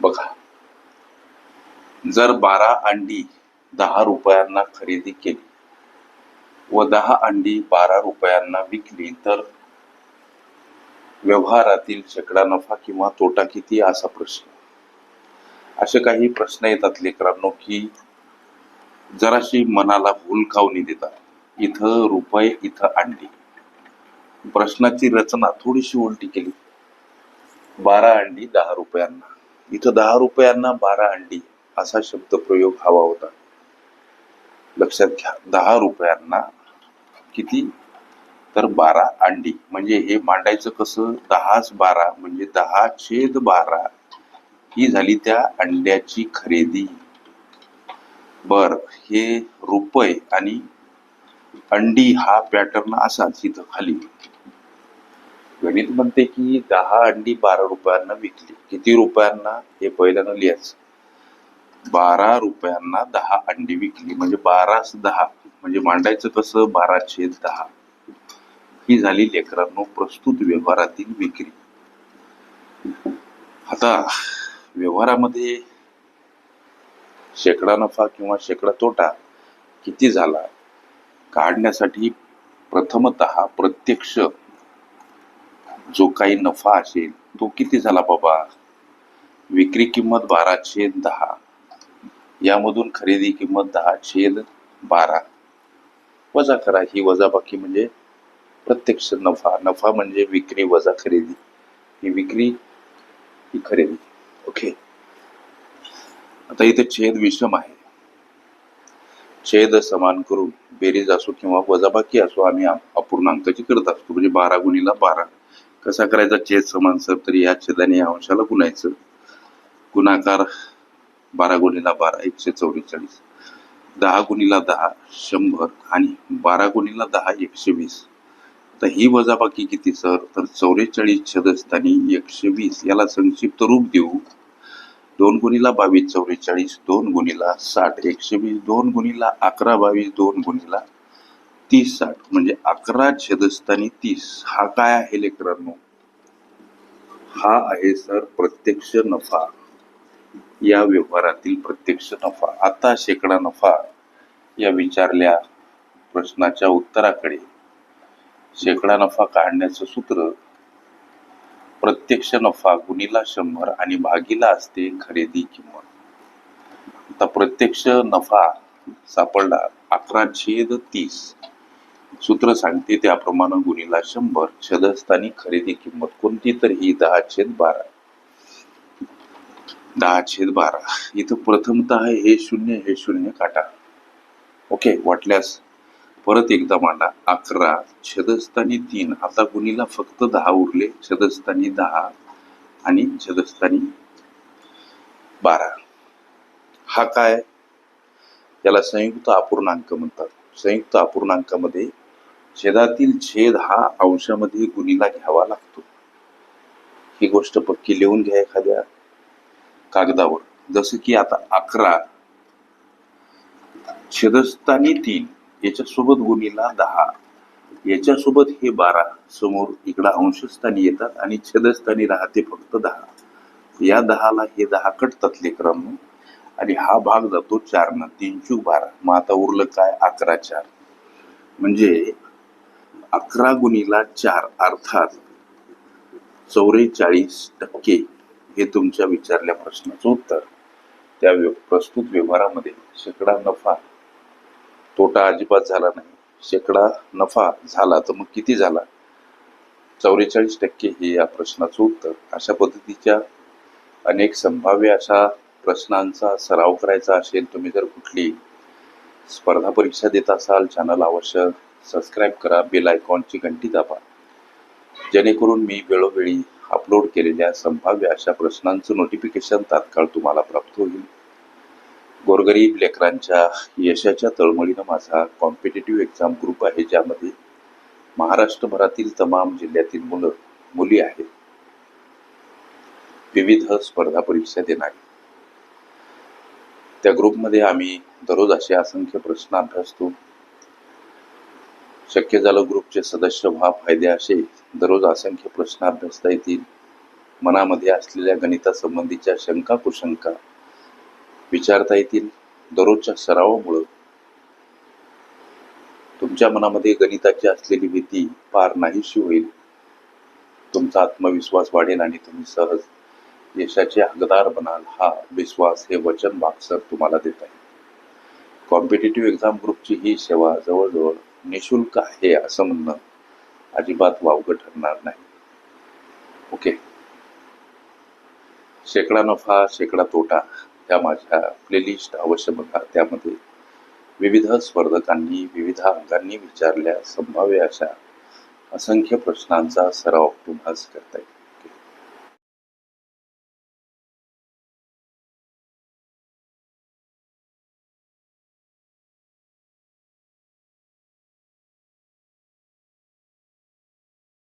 बघा. जर बारा अंडी दहा रुपयांना खरेदी केली व दहा अंडी बारा रुपयांना विकली तर व्यवहारातील शेकडा नफा किंवा तोटा किती असा प्रश्न. असे काही प्रश्न येतात लेकरांनो की जराशी मनाला भूलकावणी देतात. इथं रुपये इथं अंडी. प्रश्नाची रचना थोडीशी उलटी केली. बारा अंडी दहा रुपयांना. इथं दहा रुपयांना बारा अंडी असा शब्द प्रयोग हवा होता. लक्षात घ्या दहा रुपयांना किती? तर बारा अंडी. म्हणजे हे मांडायचं कसं? दहाच बारा म्हणजे दहा छेद बारा. ही झाली त्या अंड्याची खरेदी. बर हे रुपये आणि अंडी हा पॅटर्न असाच इथं खाली. गणित म्हणते की दहा अंडी बारा रुपयांना विकली. किती रुपयांना? हे पहिल्यांदा लिहायचं. बारा रुपयांना दहा अंडी विकली. म्हणजे बाराच दहा. म्हणजे मांडायचं कसं? बारा छेद दहा. ही झाली लेकरांनो प्रस्तुत व्यवहारातील विक्री. आता व्यवहारामध्ये शेकडा नफा किंवा शेकडा तोटा किती झाला? काढण्यासाठी प्रथमत प्रत्यक्ष जो काही नफा असेल तो किती झाला बाबा? विक्री किंमत बारा छेद दहा. यामधून खरेदी किंमत दहा छेद बारा. वजा करा ही वजाबाकी म्हणजे प्रत्यक्ष नफा. नफा म्हणजे विक्री वजा खरेदी. ही विक्री ही खरेदी. ओके. आता इथे छेद विषम आहे. छेद समान करून बेरीज असो किंवा वजाबाकी असो आम्ही अपूर्णांकाची करत असतो. म्हणजे बारा गुणीला बारा. कसा करायचा चेत समान सर तरी या छेदाने या अंशाला गुणायचं. गुणाकार बारा गुणीला बारा एकशे चौवेचाळीस दहा गुणीला दहा शंभर आणि बारा गुणीला दहा एकशे वीस. तर ही वजाबाकी किती सर? तर चौवेचाळीस छदस्थानी एकशे वीस. याला संक्षिप्त रूप देऊ. दोन गुणीला बावीस चौवेचाळीस दोन गुणीला साठ एकशे वीस. दोन गुणीला अकरा बावीस. दोन गुणीला तीस साठ म्हणजे अकरा छेदस्थानी तीस. हा काय आहे लेकरांनो? हा आहे सर प्रत्यक्ष नफा. या व्यवहारातील प्रत्यक्ष नफा. आता शेकडा नफा या विचारल्या प्रश्नाच्या उत्तराकडे. शेकडा नफा काढण्याचं सूत्र प्रत्यक्ष नफा गुणीला शंभर आणि भागीला असते खरेदी किंमत. आता प्रत्यक्ष नफा सापडला अकरा छेद तीस. सूत्र सांगते त्याप्रमाणे गुणीला शंभर. छदस्थानी खरेदी किंमत कोणती? तर ही दहा छेद बारा. दहा छेद बारा. इथं प्रथमतः हे शून्य हे शून्य काटा. ओके वाटल्यास परत एकदा मांडा. अकरा छदस्थानी तीन. आता गुणीला फक्त दहा उरले. छदस्थानी दहा आणि छदस्थानी बारा. हा काय? याला संयुक्त अपूर्णांक म्हणतात. संयुक्त अपूर्णांकामध्ये छेदातील छेद हा अंशामध्ये गुणीला घ्यावा लागतो. ही गोष्ट पक्की लिहून घ्या एखाद्या कागदावर. जसं की आता अकरा छेदस्थानी तीन याच्यासोबत गुणीला दहा याच्यासोबत हे बारा समोर इकडं अंशस्थानी येतात आणि छेदस्थानी राहते फक्त दहा. या दहाला हे दहा कटतात लेकरांनो आणि हा भाग जातो चार तीन चूक बारा. मग आता उरलं काय? अकरा चार. म्हणजे अकरा गुणीला चार अर्थात चौवेचाळीस टक्के हे तुमच्या विचारल्या प्रश्नाचं उत्तर. त्या व्य- प्रस्तुत व्यवहारामध्ये शेकडा नफा तोटा अजिबात झाला नाही. शेकडा नफा झाला तर मग किती झाला? चौवेचाळीस टक्के हे या प्रश्नाचं उत्तर. अशा पद्धतीच्या अनेक संभाव्य अशा प्रश्नांचा सराव करायचा असेल तुम्ही जर कुठली स्पर्धा परीक्षा देत असाल चॅनल अवश्य सबस्क्राईब करा बेल आयकॉनची घंटी दाबा. जेणेकरून मी वेळोवेळी अपलोड केलेल्या संभाव्य अशा प्रश्नांचं नोटिफिकेशन तात्काळ तुम्हाला प्राप्त होईल. गोरगरीब लेकरांच्या यशाच्या तळमळीनं माझा कॉम्पिटेटिव्ह एक्झाम ग्रुप आहे ज्यामध्ये महाराष्ट्रभरातील तमाम जिल्ह्यातील मुलं मुली आहेत. विविध स्पर्धा परीक्षा देणार. त्या ग्रुपमध्ये आम्ही दररोज असे असंख्य प्रश्न अभ्यासतो. शक्य झालं ग्रुपचे सदस्य व्हा फायदे असे दररोज असंख्य प्रश्न अभ्यासता येतील. मनामध्ये असलेल्या गणितासंबंधीच्या शंका कुशंका विचारता येतील. दररोजच्या सरावामुळं तुमच्या मनामध्ये गणिताची असलेली भीती पार नाहीशी होईल. तुमचा आत्मविश्वास वाढेल आणि तुम्ही सहज यशाचे हकदार बनाल. हा विश्वास हे वचन सर तुम्हाला देत आहे. कॉम्पिटेटिव्ह एक्झाम ग्रुपची ही सेवा जवळजवळ निशुल्क आहे असं म्हणणं अजिबात वावगं ठरणार नाही. ओके शेकडा नफा शेकडा तोटा त्या माझ्या प्लेलिस्ट अवश्य बघा. त्यामध्ये विविध स्पर्धकांनी विविध अंगांनी विचारल्या संभाव्य अशा असंख्य प्रश्नांचा सराव तुम्हाला करता येईल.